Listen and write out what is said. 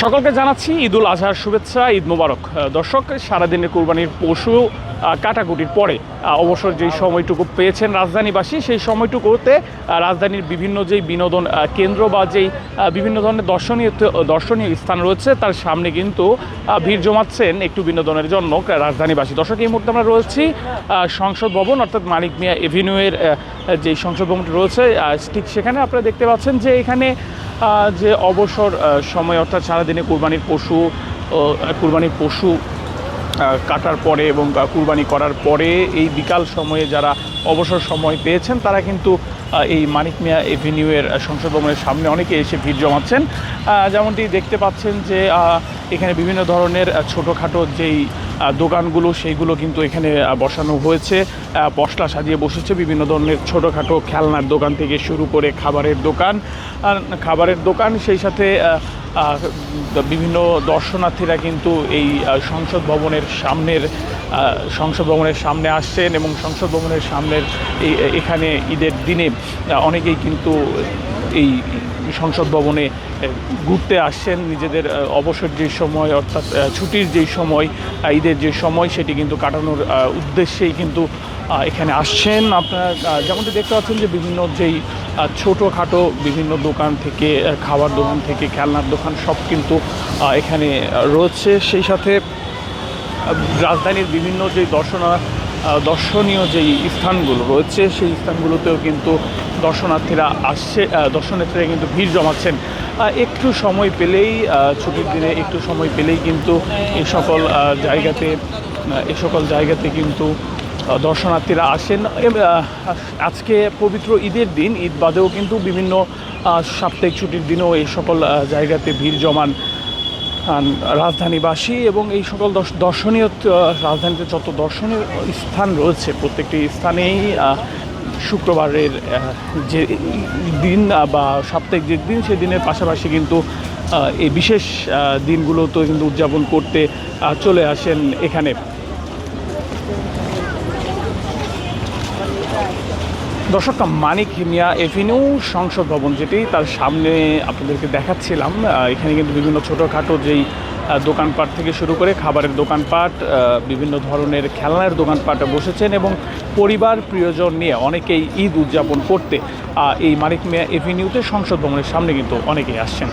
সকলকে জানাচ্ছি ঈদুল আজহার শুভেচ্ছা, ঈদ মোবারক। দর্শক, সারাদিনের কোরবানির পশু কাটাকুটির পরে অবসর যেই সময়টুকু পেয়েছেন রাজধানীবাসী, সেই সময়টুকুতে রাজধানীর বিভিন্ন যেই বিনোদন কেন্দ্র বা যেই বিভিন্ন ধরনের দর্শনীয় দর্শনীয় স্থান রয়েছে, তার সামনে কিন্তু ভিড় জমাচ্ছেন একটু বিনোদনের জন্য রাজধানীবাসী। দর্শক, এই মুহূর্তে আমরা রয়েছি সংসদ ভবন, অর্থাৎ মানিক মিয়া এভিনিউয়ের যেই সংসদ ভবনটি রয়েছে ঠিক সেখানে আপনারা দেখতে পাচ্ছেন যে এখানে যে অবসর সময় অর্থাৎ সারাদিনে কুরবানির পশু কুরবানির পশু কাটার পরে এবং কুরবানি করার পরে এই বিকাল সময়ে যারা অবসর সময় পেয়েছেন, তারা কিন্তু এই মানিক মিয়া এভিনিউয়ের সংসদ ভবনের সামনে অনেকে এসে ভিড় জমাচ্ছেন। যেমনটি দেখতে পাচ্ছেন যে এখানে বিভিন্ন ধরনের ছোটোখাটো যেই দোকানগুলো, সেইগুলো কিন্তু এখানে বসানো হয়েছে। পশলা সাজিয়ে বসেছে বিভিন্ন ধরনের ছোটোখাটো খেলনার দোকান থেকে শুরু করে খাবারের দোকান। খাবারের দোকান, সেই সাথে বিভিন্ন দর্শনার্থীরা কিন্তু এই সংসদ ভবনের সামনের সংসদ ভবনের সামনে আসছেন এবং সংসদ ভবনের সামনের এখানে ঈদের দিনে অনেকেই কিন্তু এই সংসদ ভবনে ঘুরতে আসছেন। নিজেদের অবসর যে সময়, অর্থাৎ ছুটির যেই সময় ঈদের যে সময়, সেটি কিন্তু কাটানোর উদ্দেশ্যেই কিন্তু এখানে আসছেন। আপনারা যেমনটি দেখতে পাচ্ছেন যে বিভিন্ন যেই ছোটোখাটো বিভিন্ন দোকান থেকে খাবার দোকান থেকে, খেলনার দোকান সব কিন্তু এখানে রয়েছে। সেই সাথে রাজধানীর বিভিন্ন যে দর্শনা দর্শনীয় যেই স্থানগুলো রয়েছে, সেই স্থানগুলোতেও কিন্তু দর্শনার্থীরা আসছে দর্শনার্থীরা কিন্তু ভিড় জমাচ্ছেন। একটু সময় পেলেই ছুটির দিনে একটু সময় পেলেই কিন্তু এই সকল জায়গাতে এই সকল জায়গাতে কিন্তু দর্শনার্থীরা আসেন। আজকে পবিত্র ঈদের দিন, ঈদ বাদেও কিন্তু বিভিন্ন সাপ্তাহিক ছুটির দিনেও এই সকল জায়গাতে ভিড় জমান রাজধানীবাসী এবং এই সকল দর্শ- দর্শনীয় রাজধানীতে যত দর্শনীয় স্থান রয়েছে, প্রত্যেকটি স্থানেই শুক্রবারের যে দিন বা সাপ্তাহিক যে দিন সেদিনের পাশাপাশি কিন্তু এই বিশেষ দিনগুলোতেও দিনগুলোতে কিন্তু উদযাপন করতে চলে আসেন এখানে। দর্শক, মানিক মিয়া এভিনিউ, সংসদ ভবন যেটি, তার সামনে আপনাদেরকে দেখাচ্ছিলাম। এখানে কিন্তু বিভিন্ন ছোটোখাটো যেই দোকানপাট থেকে শুরু করে খাবারের দোকানপাট বিভিন্ন ধরনের খেলনার দোকানপাটে বসেছেন এবং পরিবার, প্রিয়জন নিয়ে অনেকেই ঈদ উদযাপন করতে এই মানিক মিয়া এভিনিউতে সংসদ ভবনের সামনে কিন্তু অনেকেই আসছেন।